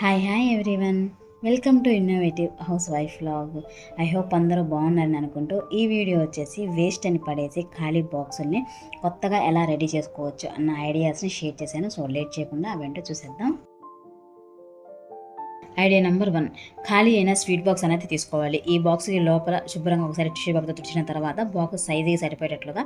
Hi hi everyone welcome to innovative housewife log I hope అందరూ బాగున్నారని అనుకుంటూ ఈ వీడియో వచ్చేసి వేస్ట్ అని పడేసి ఖాళీ బాక్సుల్ని కొత్తగా ఎలా రెడీ చేసుకోవచ్చు అన్న ఐడియాస్ని షేర్ చేశాను. సో లేట్ చేయకుండా అవేంటో చూసేద్దాం. Idea number one. ఖాళీ అయిన స్వీట్ బాక్స్ అనేది తీసుకోవాలి. ఈ బాక్స్కి లోపల శుభ్రంగా ఒకసారి టిష్యూ పేపర్తో తుడిచిన తర్వాత బాక్స్ సైజుకి సరిపోయేటట్లుగా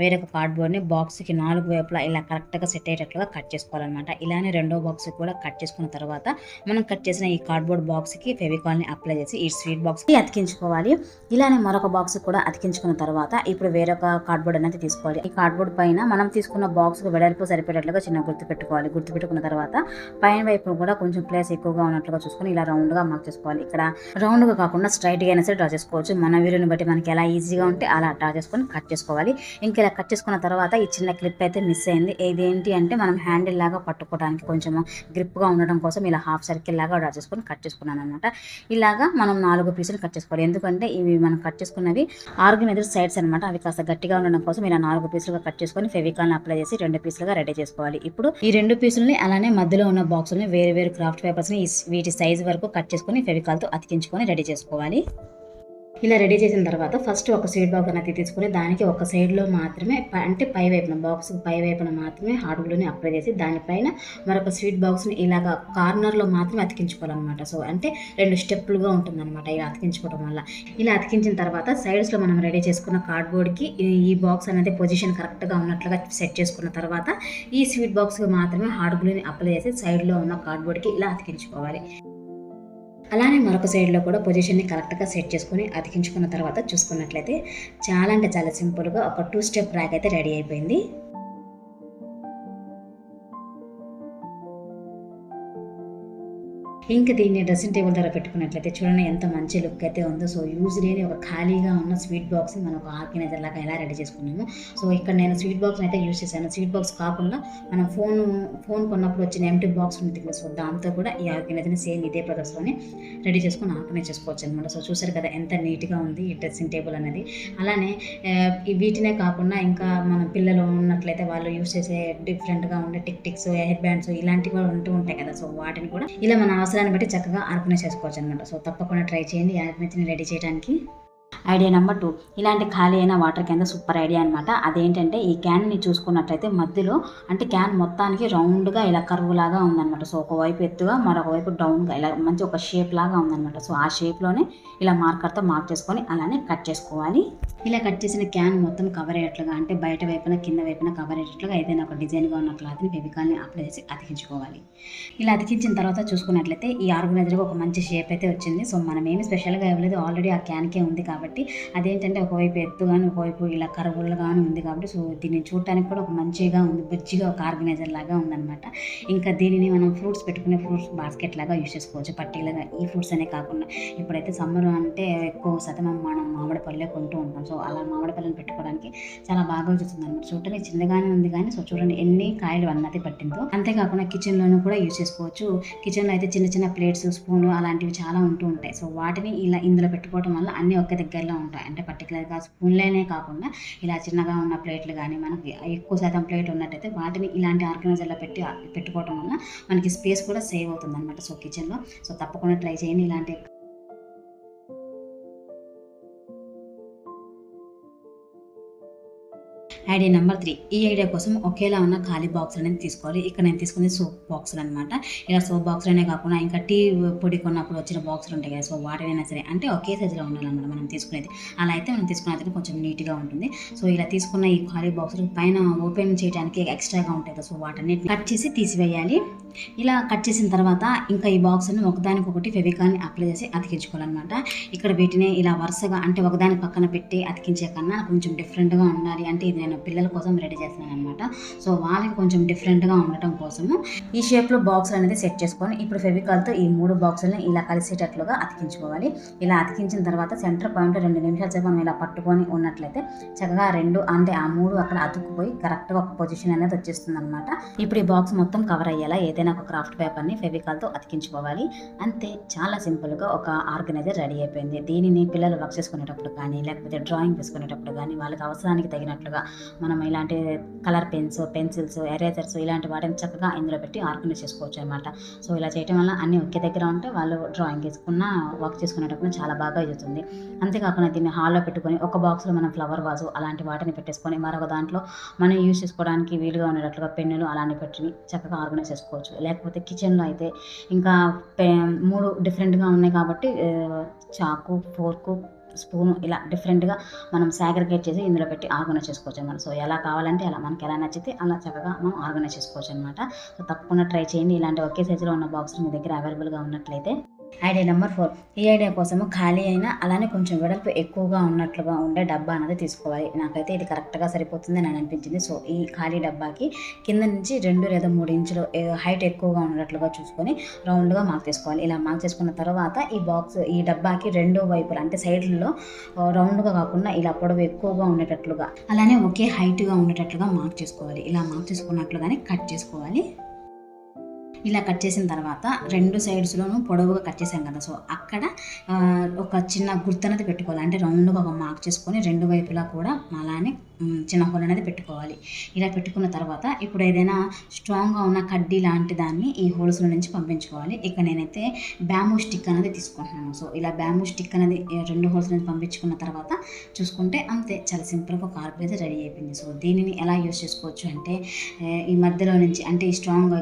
వేరొక కార్డ్బోర్డ్ని బాక్స్కి నాలుగు వైపులా ఇలా కరెక్ట్గా సెట్ అయ్యేటట్లుగా కట్ చేసుకోవాలన్నమాట. ఇలానే రెండో బాక్స్ కూడా కట్ చేసుకున్న తర్వాత మనం కట్ చేసిన ఈ కార్డ్బోర్డ్ బాక్స్కి ఫెవికాల్ని అప్లై చేసి ఈ స్వీట్ బాక్స్కి అతికించుకోవాలి. ఇలానే మరొక బాక్స్ కూడా అతికించుకున్న తర్వాత ఇప్పుడు వేరొక కార్డ్బోర్డ్ అనేది తీసుకోవాలి. ఈ కార్డ్బోర్డ్ పైన మనం తీసుకున్న బాక్స్కి వెడల్పు సరిపోయేటట్లుగా చిన్న గుర్తు పెట్టుకోవాలి. గుర్తు పెట్టుకున్న తర్వాత పైన వైపు కూడా కొంచెం ప్లేస్ ఎక్కువగా ఉన్నట్లుగా చూసుకొని ఇలా రౌండ్గా మార్క్ చేసుకోవాలి. ఇక్కడ రౌండ్గా కాకుండా స్ట్రైట్గా అయినా సరే డ్రా చేసుకోవచ్చు. మన వీలుని బట్టి మనకి ఎలా ఈజీగా ఉంటే అలా డ్రా చేసుకొని కట్ చేసుకోవాలి. ఇంకా ఇలా కట్ చేసుకున్న తర్వాత ఈ చిన్న క్లిప్ అయితే మిస్ అయింది. ఇది ఏంటి అంటే మనం హ్యాండిల్ లాగా పట్టుకోవడానికి కొంచెం గ్రిప్గా ఉండడం కోసం ఇలా హాఫ్ సర్కిల్ లాగా డ్రా చేసుకొని కట్ చేసుకున్నాను అనమాట ఇలాగా మనం నాలుగు పీసులు కట్ చేసుకోవాలి. ఎందుకంటే ఇవి మనం కట్ చేసుకున్నవి ఆర్గనైజర్ సైడ్స్ అనమాట అవి కాస్త గట్టిగా ఉండడం కోసం ఇలా నాలుగు పీసులుగా కట్ చేసుకొని ఫెవికాల్ని అప్లై చేసి రెండు పీసులుగా రెడీ చేసుకోవాలి. ఇప్పుడు ఈ రెండు పీసులని అలానే మధ్యలో ఉన్న బాక్సులని వేరు వేరు క్రాఫ్ట్ పేపర్స్ని వీటి సైజ్ వరకు కట్ చేసుకొని ఫెవికాల్తో అతికించుకొని రెడీ చేసుకోవాలి. ఇలా రెడీ చేసిన తర్వాత ఫస్ట్ ఒక స్వీట్ బాక్స్ అనేది తీసుకుని దానికి ఒక సైడ్లో మాత్రమే అంటే పై వైపున బాక్స్ పై వైపున మాత్రమే హార్డ్ గ్లూని అప్లై చేసి దానిపైన మరొక స్వీట్ బాక్స్ని ఇలాగ కార్నర్లో మాత్రమే అతికించుకోవాలన్నమాట. సో అంటే రెండు స్టెప్పులుగా ఉంటుందన్నమాట ఇలా అతికించుకోవడం వల్ల. ఇలా అతికించిన తర్వాత సైడ్స్లో మనం రెడీ చేసుకున్న కార్డ్బోర్డ్కి ఈ బాక్స్ అనేది పొజిషన్ కరెక్ట్గా ఉన్నట్లుగా సెట్ చేసుకున్న తర్వాత ఈ స్వీట్ బాక్స్కి మాత్రమే హార్డ్ గ్లూని అప్లై చేసి సైడ్లో ఉన్న కార్డ్బోర్డ్కి ఇలా అతికించుకోవాలి. అలానే మరొక సైడ్లో కూడా పొజిషన్ని కరెక్ట్గా సెట్ చేసుకొని అతికించుకున్న తర్వాత చూసుకున్నట్లయితే చాలా అంటే చాలా సింపుల్గా ఒక టూ స్టెప్ ర్యాక్ అయితే రెడీ అయిపోయింది. ఇంకా దీన్ని డ్రెస్సింగ్ టేబుల్ దగ్గర పెట్టుకున్నట్లయితే చూడండి ఎంత మంచి లుక్ అయితే ఉందో. సో యూజ్ లేని ఒక ఖాళీగా ఉన్న స్వీట్ బాక్స్ మనం ఒక ఆర్గనైజర్ లాగా ఎలా రెడీ చేసుకున్నాము. సో ఇక్కడ నేను స్వీట్ బాక్స్ అయితే యూజ్ చేశాను. స్వీట్ బాక్స్ కాకుండా మనం ఫోన్ ఫోన్ కొన్నప్పుడు వచ్చిన ఎంటీ బాక్స్ ఉంటుంది కదా సో దాంతో కూడా ఈ ఆర్గనైజర్ని సేమ్ ఇదే ప్రొడక్ట్స్లోనే రెడీ చేసుకుని ఆర్గనైజ్ చేసుకోవచ్చు అనమాట సో చూసారు కదా ఎంత నీట్గా ఉంది ఈ డ్రెస్సింగ్ టేబుల్ అనేది. అలానే వీటినే కాకుండా ఇంకా మన పిల్లలు ఉన్నట్లయితే వాళ్ళు యూస్ చేసే డిఫరెంట్గా ఉండే టిక్ టిక్స్ హెడ్ బ్యాండ్స్ ఇలాంటివి కూడా ఉంటూ ఉంటాయి కదా. సో వాటిని కూడా ఇలా మన అవసరాన్ని బట్టి చక్కగా ఆర్గనైజ్ చేసుకోవచ్చు అనమాట సో తప్పకుండా ట్రై చేయండి. ఈ ఆర్గనైజ్ని రెడీ చేయడానికి ఐడియా నెంబర్ టూ ఇలాంటి ఖాళీ అయిన వాటర్ కింద సూపర్ ఐడియా అనమాట అదేంటంటే ఈ క్యాన్ని చూసుకున్నట్లయితే మధ్యలో అంటే క్యాన్ మొత్తానికి రౌండ్గా ఇలా కరువులాగా ఉందన్నమాట. సో ఒకవైపు ఎత్తుగా మరొక వైపు డౌన్గా ఇలా మంచి ఒక షేప్ లాగా ఉందన్నమాట. సో ఆ షేప్లోనే ఇలా మార్కర్తో మార్క్ చేసుకొని అలానే కట్ చేసుకోవాలి. ఇలా కట్ చేసిన క్యాన్ మొత్తం కవర్ అయ్యేట్లుగా అంటే బయట వైపున కింద వైపున కవర్ అయ్యేట్లుగా ఏదైనా ఒక డిజైన్గా ఉన్న క్లాత్ని ఫెవికాల్ని అప్లై చేసి అతికించుకోవాలి. ఇలా అతికించిన తర్వాత చూసుకున్నట్లయితే ఈ ఆర్గనైజర్గా ఒక మంచి షేప్ అయితే వచ్చింది. సో మనం ఏమి స్పెషల్గా ఇవ్వలేదు. ఆల్రెడీ ఆ క్యాన్కే ఉంది కాబట్టి అదేంటంటే ఒకవైపు ఎత్తుగాను ఒకవైపు ఇలా కరువులుగాను ఉంది కాబట్టి సో దీన్ని చూడటానికి కూడా ఒక మంచిగా ఉంది బుజ్జిగా ఒక ఆర్గనైజర్ లాగా ఉందన్నమాట. ఇంకా దీనిని మనం ఫ్రూట్స్ పెట్టుకునే ఫ్రూట్స్ బాస్కెట్ లాగా యూస్ చేసుకోవచ్చు పర్టికులర్గా ఈ ఫ్రూట్స్ అనే కాకుండా ఇప్పుడైతే సమ్మర్ అంటే ఎక్కువ శాతం మనం మామిడి పళ్ళే కొంటూ ఉంటాం. సో అలా మామిడి పళ్ళని పెట్టుకోవడానికి చాలా బాగా చూస్తుంది అనమాట చూడటానికి చిన్నగానే ఉంది కానీ సో చూడండి ఎన్ని కాయలు అన్నది పట్టిందో. అంతేకాకుండా కిచెన్లోనూ కూడా యూస్ చేసుకోవచ్చు. కిచెన్లో అయితే చిన్న చిన్న ప్లేట్స్ స్పూన్ అలాంటివి చాలా ఉంటూ ఉంటాయి. సో వాటిని ఇలా ఇందులో పెట్టుకోవడం వల్ల అన్నీ ఒకే దగ్గరలో ఉంటాయి. అంటే పర్టికులర్గా స్పూన్లేనే కాకుండా ఇలా చిన్నగా ఉన్న ప్లేట్లు కానీ మనకి ఎక్కువ శాతం ప్లేట్ ఉన్నట్టయితే వాటిని ఇలాంటి ఆర్గనైజర్లో పెట్టి పెట్టుకోవడం వల్ల మనకి స్పేస్ కూడా సేవ్ అవుతుంది అనమాట సో కిచెన్లో. సో తప్పకుండా ట్రై చేయండి ఇలాంటి ఐడియా నెంబర్ త్రీ. ఈ ఐడియా కోసం ఒకేలా ఉన్న ఖాళీ బాక్స్ అనేది తీసుకోవాలి. ఇక్కడ నేను తీసుకుంది సోప్ బాక్సులు అనమాట ఇలా సోప్ బాక్స్లోనే కాకుండా ఇంకా టీ పొడి కొన్నప్పుడు వచ్చిన బాక్సులు ఉంటాయి కదా సో వాటినైనా సరే అంటే ఒకే సైజులో ఉండాలన్నమాట మనం తీసుకునేది. అలా అయితే మనం తీసుకున్నది కొంచెం నీట్గా ఉంటుంది. సో ఇలా తీసుకున్న ఈ ఖాళీ బాక్సులు పైన ఓపెన్ చేయడానికి ఎక్స్ట్రాగా ఉంటాయి కదా సో వాటన్నిటిని కట్ చేసి తీసివేయాలి. ఇలా కట్ చేసిన తర్వాత ఇంకా ఈ బాక్స్ని ఒకదానికొకటి ఫెవికాల్ని అప్లై చేసి అతికించుకోవాలన్నమాట. ఇక్కడ వీటిని ఇలా వరుసగా అంటే ఒకదాని పక్కన పెట్టి అతికించే కన్నా కొంచెం డిఫరెంట్గా ఉండాలి అంటే ఇది నేను పిల్లల కోసం రెడీ చేస్తున్నాను అనమాట సో వాళ్ళకి కొంచెం డిఫరెంట్గా ఉండటం కోసము ఈ షేప్లో బాక్స్ అనేది సెట్ చేసుకొని ఇప్పుడు ఫెవికాల్తో ఈ మూడు బాక్సులని ఇలా కలిసేటట్లుగా అతికించుకోవాలి. ఇలా అతికించిన తర్వాత సెంటర్ పాయింట్ రెండు నిమిషాల సేపు మనం ఇలా పట్టుకొని ఉన్నట్లయితే చక్కగా రెండు అంటే ఆ మూడు అక్కడ అతుక్కుపోయి కరెక్ట్గా ఒక పొజిషన్ అనేది వచ్చేస్తుంది అనమాట ఇప్పుడు ఈ బాక్స్ మొత్తం కవర్ అయ్యేలా ఏదైనా ఏదైనా ఒక క్రాఫ్ట్ పేపర్ని ఫెవికాల్తో అతికించుకోవాలి. అంతే చాలా సింపుల్గా ఒక ఆర్గనైజర్ రెడీ అయిపోయింది. దీనిని పిల్లలు వర్క్ చేసుకునేటప్పుడు కానీ లేకపోతే డ్రాయింగ్ వేసుకునేటప్పుడు కానీ వాళ్ళకి అవసరానికి తగినట్లుగా మనం ఇలాంటి కలర్ పెన్స్ పెన్సిల్స్ ఎరేజర్స్ ఇలాంటి వాటిని చక్కగా ఇందులో పెట్టి ఆర్గనైజ్ చేసుకోవచ్చు అనమాట సో ఇలా చేయడం వల్ల అన్నీ ఒకే దగ్గర ఉంటే వాళ్ళు డ్రాయింగ్ వేసుకున్న వర్క్ చేసుకునేటప్పుడు చాలా బాగా అవుతుంది అంతేకాకుండా దీన్ని హాల్లో పెట్టుకొని ఒక బాక్స్లో మనం ఫ్లవర్ వాజు అలాంటి వాటిని పెట్టేసుకొని మరొక దాంట్లో మనం యూజ్ చేసుకోవడానికి వీలుగా ఉండేటట్లుగా పెన్నులు అలాంటి పెట్టి చక్కగా ఆర్గనైజ్ చేసుకోవచ్చు. లేకపోతే కిచెన్లో అయితే ఇంకా మూడు డిఫరెంట్గా ఉన్నాయి కాబట్టి చాకు ఫోర్కు స్పూను ఇలా డిఫరెంట్గా మనం సాగ్రిగేట్ చేసి ఇందులో పెట్టి ఆర్గనైజ్ చేసుకోవచ్చు అనమాట సో ఎలా కావాలంటే అలా మనకి ఎలా నచ్చితే అలా చక్కగా మనం ఆర్గనైజ్ చేసుకోవచ్చు అనమాట సో తప్పకుండా ట్రై చేయండి. ఇలాంటి ఒకే సైజులో ఉన్న బాక్స్ మీ దగ్గర అవైలబుల్గా ఉన్నట్లయితే. Idea number four. ఈ ఐడియా కోసము ఖాళీ అయినా అలానే కొంచెం వెడల్పు ఎక్కువగా ఉన్నట్లుగా ఉండే డబ్బా అనేది తీసుకోవాలి. నాకైతే ఇది కరెక్ట్గా సరిపోతుంది అని అనిపించింది. సో ఈ ఖాళీ డబ్బాకి కింద నుంచి రెండు లేదా మూడు ఇంచులు హైట్ ఎక్కువగా ఉన్నట్లుగా చూసుకొని రౌండ్గా మార్క్ చేసుకోవాలి. ఇలా మార్క్ చేసుకున్న తర్వాత ఈ బాక్స్ ఈ డబ్బాకి రెండో వైపులు అంటే సైడ్లలో రౌండ్గా కాకుండా ఇలా పొడవు ఎక్కువగా ఉండేటట్లుగా అలానే ఒకే హైట్గా ఉండేటట్లుగా మార్క్ చేసుకోవాలి. ఇలా మార్క్ చేసుకున్నట్లుగానే కట్ చేసుకోవాలి. ఇలా కట్ చేసిన తర్వాత రెండు సైడ్స్లోనూ పొడవుగా కట్ చేసాం కదా. సో అక్కడ ఒక చిన్న గుర్తు అనేది పెట్టుకోవాలి. అంటే రౌండ్గా ఒక మార్క్ చేసుకొని రెండు వైపులా కూడా అలానే చిన్న హోల్ అనేది పెట్టుకోవాలి. ఇలా పెట్టుకున్న తర్వాత ఇప్పుడు ఏదైనా స్ట్రాంగ్గా ఉన్న కడ్డీ లాంటి దాన్ని ఈ హోల్స్లో నుంచి పంపించుకోవాలి. ఇక్కడ నేనైతే బ్యాంబూ స్టిక్ అనేది తీసుకుంటున్నాను. సో ఇలా బ్యాంబూ స్టిక్ అనేది రెండు హోల్స్ నుంచి పంపించుకున్న తర్వాత చూసుకుంటే అంతే. చాలా సింపుల్గా ఒక అయితే రెడీ అయిపోయింది. సో దీనిని ఎలా యూస్ చేసుకోవచ్చు అంటే ఈ మధ్యలో నుంచి అంటే ఈ స్ట్రాంగ్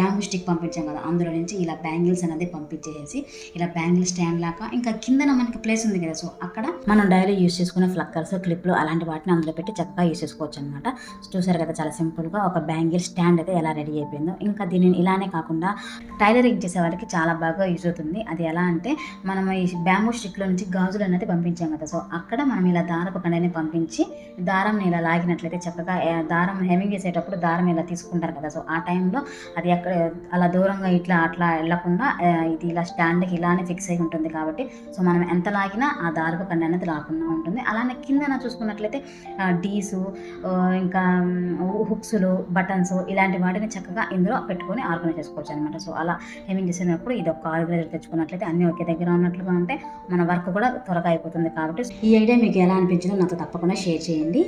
బ్యాంబూ స్టిక్ పంపించాం కదా అందులో నుంచి ఇలా బ్యాంగిల్స్ అనేది పంపించేసి ఇలా బ్యాంగిల్ స్టాండ్ లాగా ఇంకా కిందన మనకి ప్లేస్ ఉంది కదా సో అక్కడ మనం డైలీ యూస్ చేసుకునే ఫ్లక్కర్స్ క్లిప్లు అలాంటి వాటిని అందులో పెట్టి చక్కగా యూస్ చేసుకోవచ్చు అనమాట చూసారు కదా చాలా సింపుల్గా ఒక బ్యాంగిల్ స్టాండ్ అయితే ఎలా రెడీ అయిపోయిందో. ఇంకా దీనిని ఇలానే కాకుండా టైలరింగ్ చేసే వాళ్ళకి చాలా బాగా యూజ్ అవుతుంది. అది ఎలా అంటే మనం ఈ బ్యాంబూ స్టిక్లో నుంచి గాజులు అనేది పంపించాం కదా సో అక్కడ మనం ఇలా దారపు కండని పంపించి దారం ఇలా లాగినట్లయితే చక్కగా దారం హెమింగ్ చేసేటప్పుడు దారం ఇలా తీసుకుంటారు కదా సో ఆ టైంలో అది అక్కడ అలా దూరంగా ఇట్లా అట్లా వెళ్ళకుండా ఇది ఇలా స్టాండ్కి ఇలానే ఫిక్స్ అయి ఉంటుంది కాబట్టి సో మనం ఎంత లాగినా ఆ దారపు కండ అనేది రాకుండా ఉంటుంది. అలానే కిందన చూసుకున్నట్లయితే డీసు ఇంకా హుక్స్లు బటన్స్ ఇలాంటి వాటిని చక్కగా ఇందులో పెట్టుకొని ఆర్గనైజ్ చేసుకోవచ్చు అనమాట సో అలా హెమింగ్ చేసినప్పుడు ఇది ఒక ఆర్గనైజర్ తెచ్చుకున్నట్లయితే అన్నీ ఒకే దగ్గర ఉన్నట్లుగా ఉంటే మన వర్క్ కూడా త్వరగా అయిపోతుంది కాబట్టి ఈ ఐడియా మీకు ఎలా అనిపించిందో నాతో తప్పకుండా షేర్ చేయండి.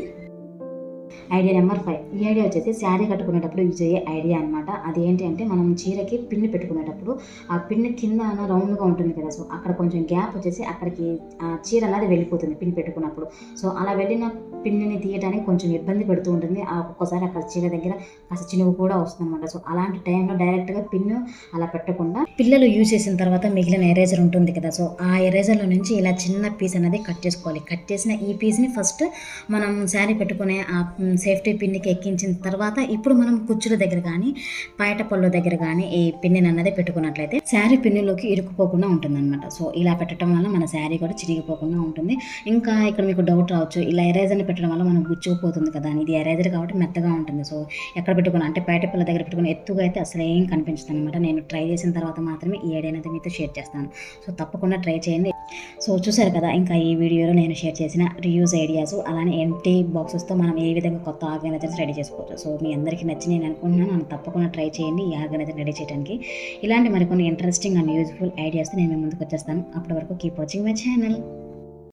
Idea number five. ఈ ఐడియా వచ్చేసి శారీ కట్టుకునేటప్పుడు యూజ్ అయ్యే ఐడియా అనమాట అది ఏంటి అంటే మనం చీరకి పిన్ పెట్టుకునేటప్పుడు ఆ పిన్ కింద రౌండ్గా ఉంటుంది కదా సో అక్కడ కొంచెం గ్యాప్ వచ్చేసి అక్కడికి ఆ చీర అనేది వెళ్ళిపోతుంది పిన్ పెట్టుకున్నప్పుడు. సో అలా వెళ్ళిన పిన్నిని తీయడానికి కొంచెం ఇబ్బంది పెడుతూ ఉంటుంది. ఆ ఒక్కొక్కసారి అక్కడ చీర దగ్గర కాస్త చినుగు కూడా వస్తుంది అనమాట సో అలాంటి టైంలో డైరెక్ట్గా పిన్ను అలా పెట్టకుండా పిల్లలు యూజ్ చేసిన తర్వాత మిగిలిన ఎరేజర్ ఉంటుంది కదా సో ఆ ఎరేజర్లో నుంచి ఇలా చిన్న పీస్ అనేది కట్ చేసుకోవాలి. కట్ చేసిన ఈ పీస్ని ఫస్ట్ మనం శారీ పెట్టుకునే ఆ సేఫ్టీ పిన్నికి ఎక్కించిన తర్వాత ఇప్పుడు మనం కుచ్చుల దగ్గర కానీ పాయట పళ్ళు దగ్గర కానీ ఈ పిన్నిని అన్నది పెట్టుకున్నట్లయితే శారీ పిన్నులోకి ఇరుక్కుపోకుండా ఉంటుందన్నమాట. సో ఇలా పెట్టడం వల్ల మన శారీ కూడా చిరిగిపోకుండా ఉంటుంది. ఇంకా ఇక్కడ మీకు డౌట్ రావచ్చు ఇలా ఎరేజర్ని పెట్టడం వల్ల మనం గుచ్చుకుపోతుంది కదా ఇది ఎరేజర్ కాబట్టి మెత్తగా ఉంటుంది. సో ఎక్కడ పెట్టుకున్నా అంటే పైట పిల్ల దగ్గర పెట్టుకుని ఎత్తుగా అయితే అసలు ఏం కనిపించదు అనమాట నేను ట్రై చేసిన తర్వాత మాత్రమే ఈ ఐడియా అనేది మీతో షేర్ చేస్తాను. సో తప్పకుండా ట్రై చేయండి. సో చూసారు కదా ఇంకా ఈ వీడియోలో నేను షేర్ చేసిన రియూజ్ ఐడియాస్ అలానే ఎంటీ బాక్సెస్తో మనం ఏ విధంగా కొత్త ఆర్గనైజర్స్ రెడీ చేసుకోవచ్చు. సో మీ అందరికీ నచ్చి నేను అనుకుంటున్నాను. నన్ను తప్పకుండా ట్రై చేయండి ఈ ఆర్గనైజర్ రెడీ చేయడానికి ఇలాంటి మరికొన్ని ఇంట్రెస్టింగ్ అండ్ యూజ్ఫుల్ ఐడియాస్ నేను ముందుకు వచ్చేస్తాను. అప్పటి వరకు కీప్ వాచింగ్ మై ఛానల్